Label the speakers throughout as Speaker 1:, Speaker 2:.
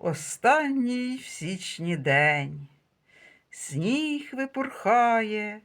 Speaker 1: Останній в січні день. Сніг випурхає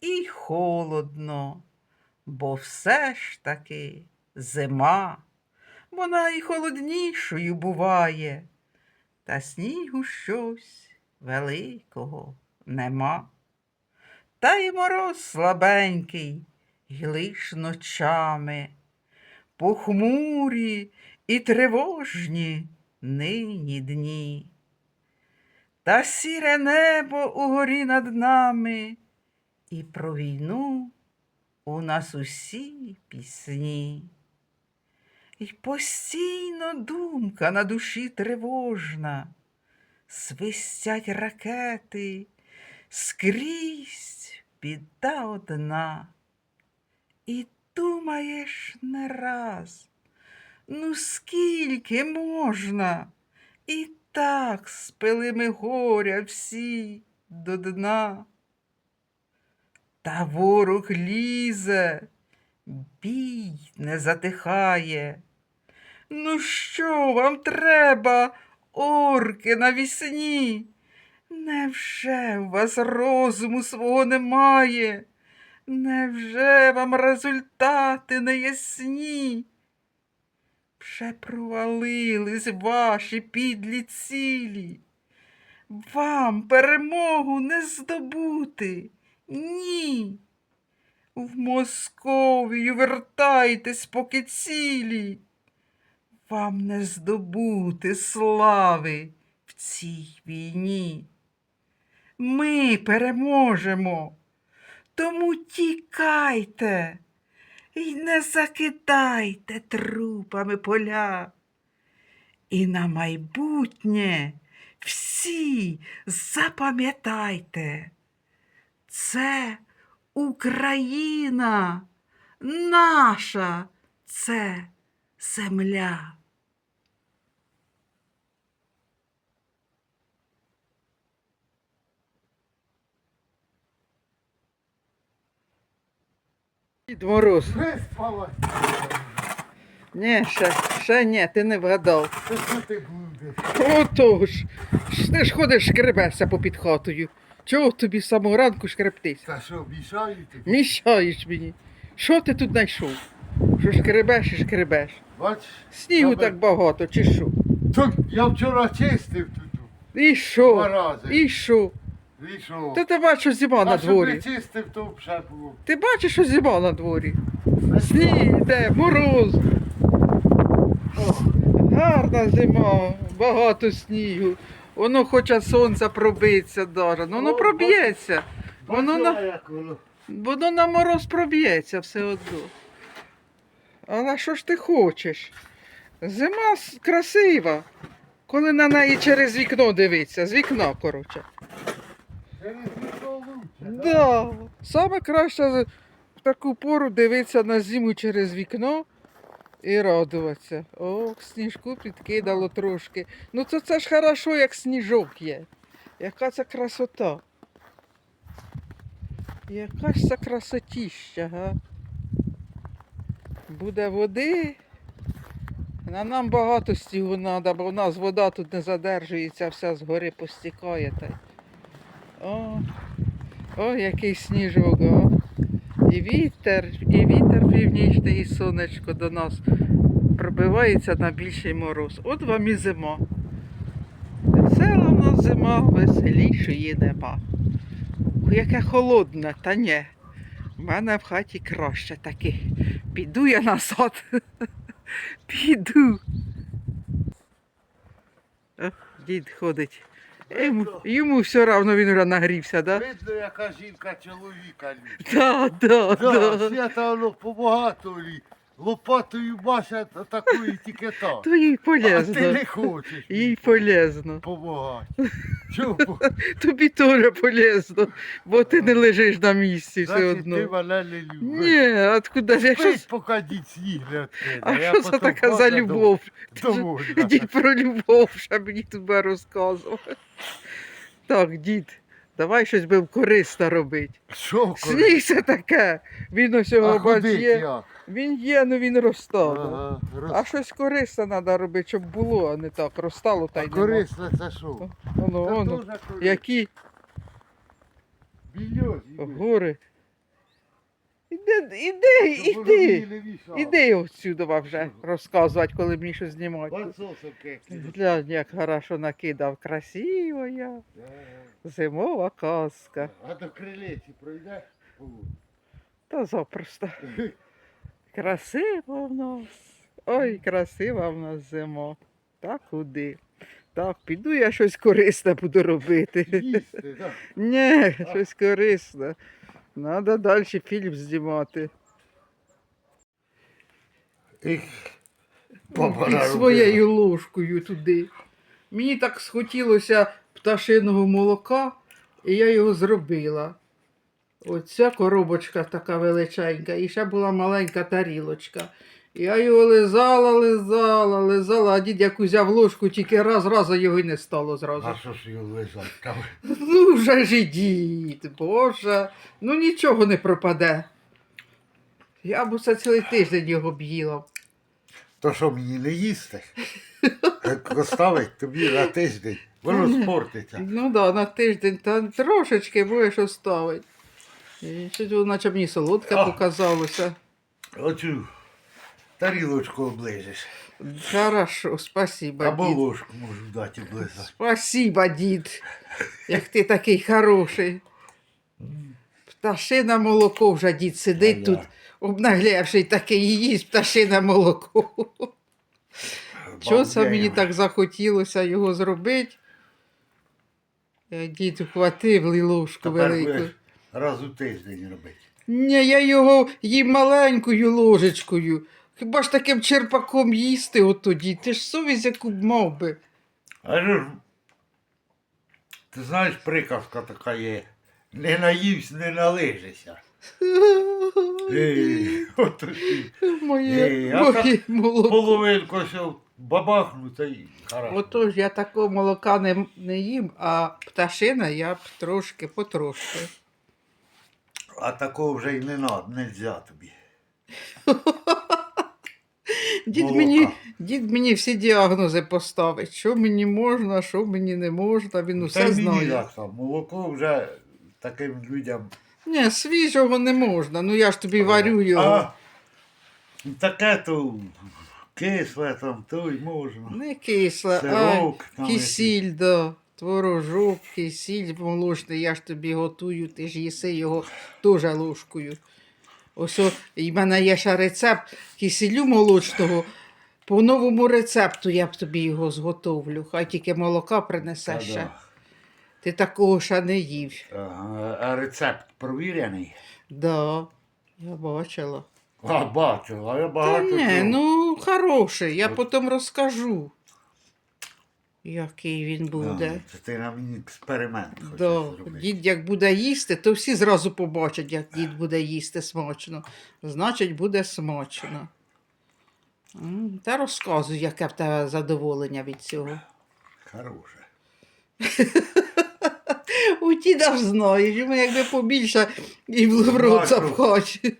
Speaker 1: і холодно, бо все ж таки зима. Вона і холоднішою буває, та снігу щось великого нема. Та й мороз слабенький, й лиш ночами, похмурі і тривожні нині дні. Та сіре небо угорі над нами, і про війну у нас усі пісні. І постійно думка на душі тривожна, свистять ракети, скрізь біда одна. І думаєш не раз, ну скільки можна? І так спили ми горя всі до дна. Та ворог лізе, бій не затихає. Ну що вам треба, орки навісні? Невже у вас розуму свого немає? Невже вам результати не ясні? Вже провалились ваші підлі цілі. Вам перемогу не здобути. Ні. В Московію вертайтесь, поки цілі. Вам не здобути слави в цій війні. Ми переможемо. Тому тікайте і не закидайте трупами поля. І на майбутнє всі запам'ятайте, це Україна, наша це земля. Дід Мороз.
Speaker 2: Виспалась.
Speaker 1: Ні, ще, ще ні, ти не вгадав.
Speaker 2: Та що ти будеш?
Speaker 1: Отож, ж ти ж ходиш шкребешся попід хатою. Чого тобі з самого ранку шкребтись?
Speaker 2: Та що, мішаю тобі?
Speaker 1: Мішаєш мені. Що ти тут знайшов? Що шкребеш і шкребеш?
Speaker 2: Бач?
Speaker 1: Снігу
Speaker 2: Добре.
Speaker 1: так багато, чи що?
Speaker 2: Тут я вчора чистив тут.
Speaker 1: І
Speaker 2: Два рази.
Speaker 1: І що?
Speaker 2: І що?
Speaker 1: Та ти бачиш, що зима на дворі.
Speaker 2: чистив, то вже було.
Speaker 1: Ти бачиш, що зима на дворі. Сніг йде, мороз. Гарна зима, багато снігу. Воно хоче сонця пробитися даже. Ну воно проб'ється. Воно на,
Speaker 2: воно
Speaker 1: на мороз проб'ється все одно. Але що ж ти хочеш? Зима красива, коли на неї через вікно дивиться, з вікна, коротше. Да. Саме краще в таку пору дивитися на зиму через вікно і радуватися. О, сніжку підкидало трошки. Ну то це ж хорошо, як сніжок є. Яка це красота. Яка ж це красотіща, га? Буде води. На нам багато снігу треба, бо у нас вода тут не задержується, вся згори постікає. Та... О, о, який сніжок, о. І вітер, і вітер північний, і сонечко до нас пробивається на більший мороз. От вам і зима. Весела в нас зима, веселішої нема. Яке холодне, та ні. У мене в хаті краще таки. Піду я назад. Піду. О, дід ходить. Йому, йому все одно він вже нагрівся,
Speaker 2: да? Видно, яка жінка чоловіка любить.
Speaker 1: Да, да,
Speaker 2: Да,
Speaker 1: да.
Speaker 2: свята воно побагато лі. Лопатою бася та такої тільки так.
Speaker 1: То їй
Speaker 2: А ти не хочеш
Speaker 1: Їй полезно.
Speaker 2: помагати. Чого?
Speaker 1: Тобі теж полезно, бо ти не лежиш на місці все
Speaker 2: Значить, ти
Speaker 1: одно.
Speaker 2: мене не любиш.
Speaker 1: Ні, откуда ж якщо.
Speaker 2: Спись, поки дід сніг не відкине.
Speaker 1: А
Speaker 2: Я
Speaker 1: що це
Speaker 2: потім
Speaker 1: така за любов?
Speaker 2: дом- Довольна.
Speaker 1: Дід про любов, що мені тебе розказував. Так, дід, Давай щось би корисно робити.
Speaker 2: Що коли?
Speaker 1: Сніг це таке. Він ось його
Speaker 2: А
Speaker 1: бач
Speaker 2: куди
Speaker 1: є.
Speaker 2: як?
Speaker 1: Він є, ну він розтав.
Speaker 2: Ага, роз...
Speaker 1: А щось корисне треба робити, щоб було, а не так розстало та й нема.
Speaker 2: корисне це що?
Speaker 1: Воно,
Speaker 2: Це
Speaker 1: воно.
Speaker 2: дуже.
Speaker 1: Які
Speaker 2: Більйозі.
Speaker 1: гори. Іди, іди, іди. Іди отсюди вже розказувати, коли мені щось знімати. Глянь, як хорошо накидав. Красиво я. Зимова казка.
Speaker 2: А до крилиці пройдеш? О.
Speaker 1: Та запросто. Красиво в нас. Ой, красива в нас зима. Та куди? Так, піду я щось корисне буду робити.
Speaker 2: Їсти, так?
Speaker 1: Ні, щось корисне. Надо далі фільм знімати.
Speaker 2: Їх
Speaker 1: І своєю ложкою туди. Мені так схотілося пташиного молока, і я його зробила. Оця коробочка така величенька, і ще була маленька тарілочка. Я його лизала, лизала, лизала, а дід як узяв ложку, тільки раз, раз, а його й не стало зразу.
Speaker 2: А що ж його там?
Speaker 1: Ну вже ж і дід, Боже, ну нічого не пропаде. Я б усе цілий тиждень його б їла.
Speaker 2: То що мені не їсти? Оставить тобі на тиждень. Воно спортиться.
Speaker 1: Ну да, на тиждень та трошечки будеш оставити. І щось наче мені солодке
Speaker 2: А.
Speaker 1: показалося.
Speaker 2: Оцю тарілочку оближеш.
Speaker 1: Хорошо, спасибо,
Speaker 2: Або
Speaker 1: дід.
Speaker 2: ложку можу дати облизати.
Speaker 1: Спасибо, дід. Як ти такий хороший. Пташине молоко вже дід сидить тут, обнаглявший такий і їсть пташине молоко. Чого це мені так захотілося його зробити? Е, Дід ухватив ложку
Speaker 2: Тепер
Speaker 1: велику.
Speaker 2: Раз у тиждень робити.
Speaker 1: Ні, я його їм маленькою ложечкою. Хіба ж таким черпаком їсти от тоді? Ти ж совість яку б мав би.
Speaker 2: А ж, ти знаєш, приказка така є. Не наївся, не налижися. Ей, от такий.
Speaker 1: Моє,
Speaker 2: Ей, а
Speaker 1: моє молоко.
Speaker 2: Половинку все бабахну, та й хорошо.
Speaker 1: Отож, я такого молока не, не їм, а пташина я б трошки потрошки.
Speaker 2: А такого вже й не надо, нельзя тобі.
Speaker 1: Дід
Speaker 2: Молока.
Speaker 1: мені, дід мені всі діагнози поставить, що мені можна, що мені не можна, він
Speaker 2: Та
Speaker 1: усе
Speaker 2: й мені
Speaker 1: знає.
Speaker 2: так само. Молоко вже таким людям.
Speaker 1: Ні, свіжого не можна, ну я ж тобі варю його.
Speaker 2: А, таке то кисле там, то й можна.
Speaker 1: Не кисле, а
Speaker 2: Сирок там
Speaker 1: кисіль, да. Творожок, кисіль молочний, я ж тобі готую, ти ж їси його теж ложкою. Ось і в мене є ще рецепт кисілю молочного. По новому рецепту я б тобі його зготовлю. Хай тільки молока принесе
Speaker 2: Та
Speaker 1: ще.
Speaker 2: да.
Speaker 1: Ти такого ще не їв.
Speaker 2: Ага, А рецепт провірений.
Speaker 1: Да, я бачила.
Speaker 2: А, бачу, а я
Speaker 1: Та ні,
Speaker 2: чого.
Speaker 1: ну хороший, я
Speaker 2: От.
Speaker 1: потім розкажу, який він буде.
Speaker 2: А, Це ти на експеримент хочеш
Speaker 1: Да.
Speaker 2: зробити.
Speaker 1: Дід як буде їсти, то всі зразу побачать, як дід буде їсти смачно. Значить, буде смачно. Та розказуй, яке в тебе задоволення від цього.
Speaker 2: Хороше.
Speaker 1: У діда ж знаєш, йому якби побільше і в рот запхати.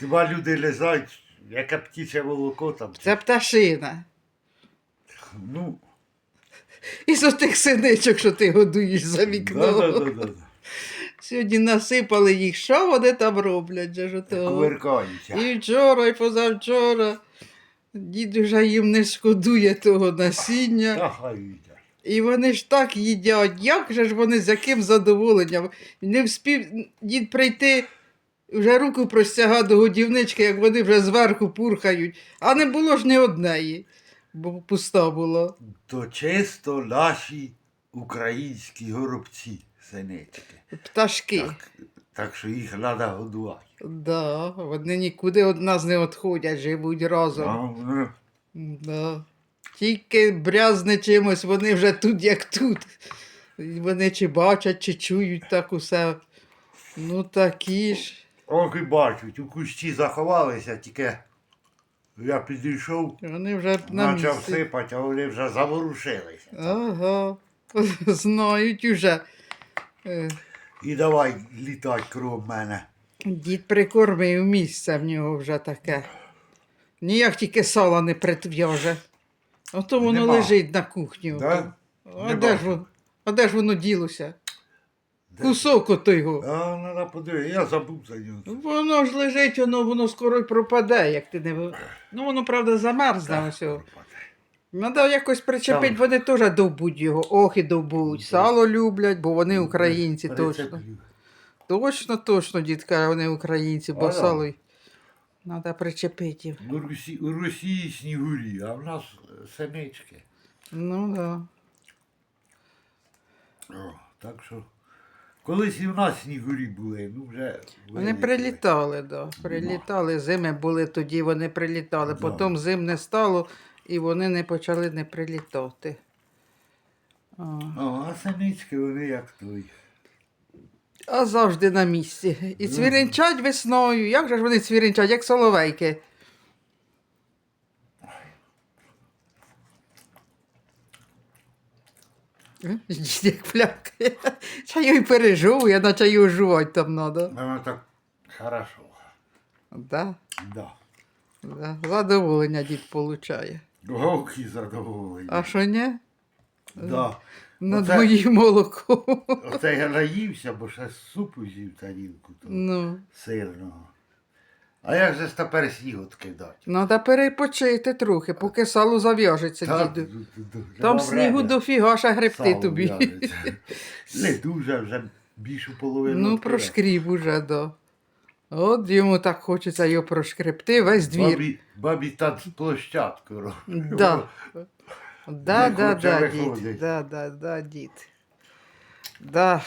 Speaker 2: Хіба люди лизають, яке птіче молоко там.
Speaker 1: Це пташина.
Speaker 2: Ну,
Speaker 1: Із отих синичок, що ти годуєш за вікном.
Speaker 2: да, да, да, да.
Speaker 1: Сьогодні насипали їх, що вони там роблять? же ж?
Speaker 2: Кувиркаються.
Speaker 1: І вчора, і позавчора. Дід їм не шкодує того насіння. І вони ж так їдять. Як же ж вони з яким задоволенням? Не вспів дід прийти, вже руку простяга до годівнички, як вони вже зверху пурхають. А не було ж ні однеї, бо пуста була.
Speaker 2: То чисто наші українські горобці, синички.
Speaker 1: Пташки.
Speaker 2: Так, так що їх треба годувати.
Speaker 1: Да, вони нікуди від нас не відходять, живуть разом. Да. Тільки брязне чимось, вони вже тут, як тут. Вони чи бачать, чи чують так усе. Ну такі ж.
Speaker 2: Ох і бачать, у кущі заховалися, тільки я підійшов,
Speaker 1: Вони вже на
Speaker 2: почав
Speaker 1: місці.
Speaker 2: сипати, а вони вже заворушилися.
Speaker 1: Ага. Знають уже. Е,
Speaker 2: І давай літати кров мене.
Speaker 1: Дід прикормив місце в нього вже таке. Ніяк тільки сала не притв'яже. Ото воно
Speaker 2: Нема.
Speaker 1: лежить на кухні. ото.
Speaker 2: Да?
Speaker 1: А,
Speaker 2: Не
Speaker 1: де ж
Speaker 2: бачу.
Speaker 1: воно, а де ж воно ділося? Кусок ото його.
Speaker 2: А, треба подивитися, я забув за нього.
Speaker 1: Воно ж лежить, воно, воно скоро й пропаде, як ти не. ви- Ну воно, правда, замерзне ось. його. Треба якось причепити,
Speaker 2: Там.
Speaker 1: вони теж довбуть його. Ох і довбуть. Сало люблять, бо вони українці точно. Точно, точно, дід каже, вони українці, бо
Speaker 2: А,
Speaker 1: сало. Треба причепити їх.
Speaker 2: У Росії, у Росії снігурі, а в нас е, синички.
Speaker 1: Ну да.
Speaker 2: О, так що. Колись і в нас снігурі були, ну вже.
Speaker 1: Вони прилітали, да. Прилітали, зими були тоді, вони прилітали.
Speaker 2: Да.
Speaker 1: Потім зим не стало і вони не почали не прилітати. А,
Speaker 2: а синички вони як той.
Speaker 1: а завжди на місці. І цвірінчать весною. Як же ж вони цвірінчать, як соловейки. Як плякає. Чаю й пережовує, на чаю жувати там треба.
Speaker 2: Воно так хорошо.
Speaker 1: Да,
Speaker 2: Да.
Speaker 1: да. Задоволення дід получає.
Speaker 2: І задоволення.
Speaker 1: А що ні?
Speaker 2: Да.
Speaker 1: Над
Speaker 2: Оце-
Speaker 1: моїм молоком.
Speaker 2: Оце я наївся, бо ще супу з'їв тарілку того
Speaker 1: Ну,
Speaker 2: сирного. А як же ж тепер сніг откидати?
Speaker 1: треба перепочити трохи, поки сало зав'яжеться, діду.
Speaker 2: ду- ду- ду-
Speaker 1: Там снігу дофіга ще гребти
Speaker 2: Сало
Speaker 1: тобі.
Speaker 2: в'яжеться. Не дуже вже більшу половину.
Speaker 1: Ну, прошкріб уже, да. От йому так хочеться його прошкребти, весь двір.
Speaker 2: Бабі, бабі та площадку робить.
Speaker 1: Да. Да,
Speaker 2: Не
Speaker 1: да,
Speaker 2: хоче
Speaker 1: да,
Speaker 2: виходить.
Speaker 1: дід. Да, да, да, дід. Да,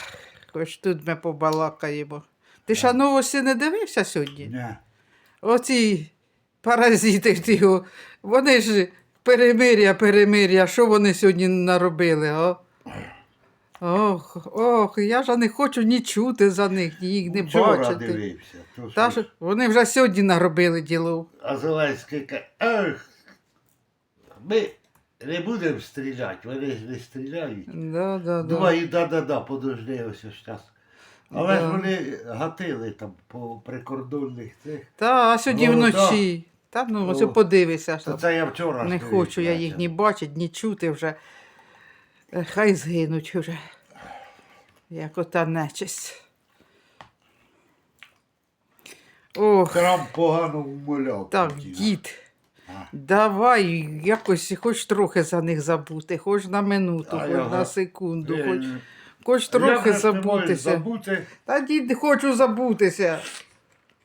Speaker 1: хоч тут ми побалакаємо. Ти ще новості не дивився сьогодні?
Speaker 2: Не.
Speaker 1: Оці паразити ті, вони ж перемир'я, перемир'я, що вони сьогодні наробили, о? Ох, ох, я ж не хочу ні чути за них, ні їх не
Speaker 2: Вчора
Speaker 1: бачити.
Speaker 2: дивився. то
Speaker 1: Та
Speaker 2: що
Speaker 1: ж вони вже сьогодні наробили діло.
Speaker 2: А Зеленський каже, ах, ми не будемо стріляти, вони ж не стріляють.
Speaker 1: Да, да, да.
Speaker 2: Думаю, да-да-да, подожди ось час. Але ж вони гатили там по прикордонних цих.
Speaker 1: Та, а сьогодні
Speaker 2: Ну,
Speaker 1: вночі. Та ну ось
Speaker 2: О,
Speaker 1: подивися. Що
Speaker 2: це я вчора.
Speaker 1: Не
Speaker 2: ж
Speaker 1: хочу я їх ні бачити, ні чути вже. Е, Хай згинуть вже. Як ота нечисть. Ох,
Speaker 2: Храм погано вмоляв.
Speaker 1: так,
Speaker 2: Путіна.
Speaker 1: дід.
Speaker 2: А.
Speaker 1: Давай якось хоч трохи за них забути, хоч на минуту,
Speaker 2: А
Speaker 1: хоч
Speaker 2: я
Speaker 1: на секунду, хоч, хоч трохи забутися.
Speaker 2: Забути,
Speaker 1: Та дід, хочу забутися.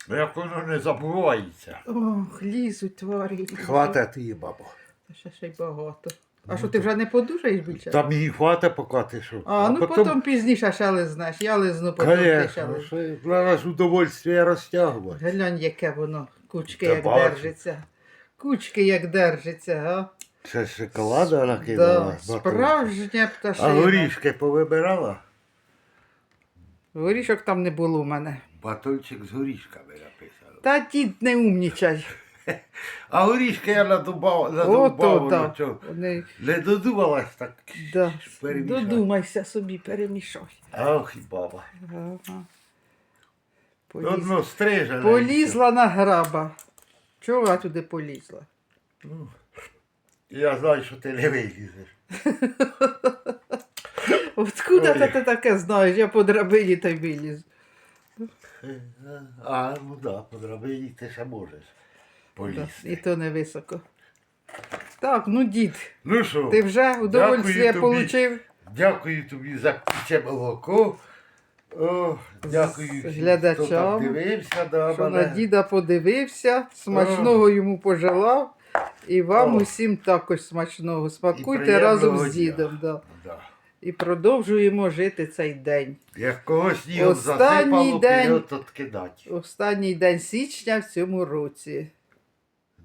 Speaker 2: як воно не забувається.
Speaker 1: Ох, лізуть тварі.
Speaker 2: Хватить її, бабо.
Speaker 1: Та Ще ще й багато. А що ти вже не подужаєш більше?
Speaker 2: Там її хватить, поки ти що.
Speaker 1: А, ну потім пізніше ще лизнеш. Я лизну, потім ти ще
Speaker 2: Конечно,
Speaker 1: лизнеш.
Speaker 2: що удовольствие розтягувати.
Speaker 1: Глянь, яке воно, кучки
Speaker 2: Та
Speaker 1: як
Speaker 2: бачу.
Speaker 1: держиться. Кучки як держиться, га?
Speaker 2: Це шоколада накидала.
Speaker 1: Да, справжня
Speaker 2: А горішки повибирала?
Speaker 1: Горішок там не було в мене.
Speaker 2: Батончик з горішками написано.
Speaker 1: Та дід не умнічай.
Speaker 2: А горішки я надубав,
Speaker 1: Ото,
Speaker 2: надубав,
Speaker 1: да.
Speaker 2: ну чого.
Speaker 1: Вони,
Speaker 2: Не додумалась так.
Speaker 1: да. Додумайся собі, перемішай.
Speaker 2: Ах, і баба.
Speaker 1: Ага. Поліз...
Speaker 2: Одно стрижена.
Speaker 1: Полізла на граба. Чого туди полізла?
Speaker 2: Я знаю, що ти не вилізеш.
Speaker 1: Откуда
Speaker 2: Ой.
Speaker 1: ти таке знаєш? Я по драбині та й виліз.
Speaker 2: А, ну да, по драбині ти ще можеш
Speaker 1: Да,
Speaker 2: полізти.
Speaker 1: І то не високо. Так, ну дід,
Speaker 2: Ну що,
Speaker 1: ти вже удовольствие
Speaker 2: тобі.
Speaker 1: получив.
Speaker 2: дякую тобі за птіче молоко. О, дякую всім, хто
Speaker 1: глядачам,
Speaker 2: так дивився до
Speaker 1: Що на
Speaker 2: мене.
Speaker 1: діда подивився, смачного йому пожелав. І вам
Speaker 2: О.
Speaker 1: усім також смачного. Смакуйте разом з дідом. Да.
Speaker 2: Да.
Speaker 1: І продовжуємо жити цей день.
Speaker 2: Як когось
Speaker 1: Останній
Speaker 2: засипало,
Speaker 1: день.
Speaker 2: вперед.
Speaker 1: Останній день січня в цьому році.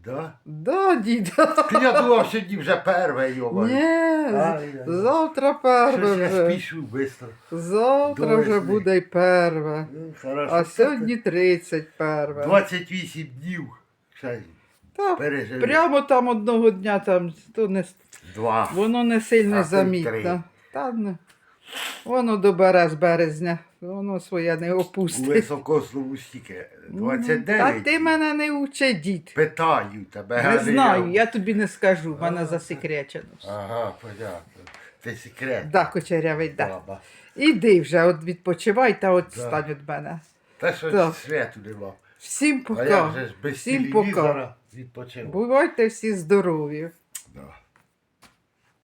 Speaker 2: Да?
Speaker 1: Да, діда.
Speaker 2: Я думав, сьогодні вже перше, йома.
Speaker 1: Ні, завтра перве
Speaker 2: Щось я спішу швидко.
Speaker 1: Завтра вже буде й перве.
Speaker 2: Ну.
Speaker 1: А сьогодні 31.
Speaker 2: 28 днів. Ще
Speaker 1: Та,
Speaker 2: пережили.
Speaker 1: прямо там одного дня там то не,
Speaker 2: Два.
Speaker 1: воно не сильно
Speaker 2: А то й три.
Speaker 1: замітно. Та, не. Воно добере з березня, воно своє не
Speaker 2: У
Speaker 1: опустить.
Speaker 2: високослову стільки.
Speaker 1: Ну,
Speaker 2: 29.
Speaker 1: Та ти мене не учи, дід.
Speaker 2: Питаю тебе.
Speaker 1: Не знаю, я тобі не скажу, в мене засекречено.
Speaker 2: Ага, понятно. Це секрет.
Speaker 1: Да, кучерявий, да.
Speaker 2: Баба.
Speaker 1: Іди вже, от відпочивай та от
Speaker 2: Да.
Speaker 1: стань від мене.
Speaker 2: Та що
Speaker 1: Так.
Speaker 2: світу нема.
Speaker 1: Всім
Speaker 2: А я
Speaker 1: пока.
Speaker 2: вже ж без
Speaker 1: Всім пока.
Speaker 2: телевізора відпочив.
Speaker 1: Бувайте всі здорові.
Speaker 2: Да.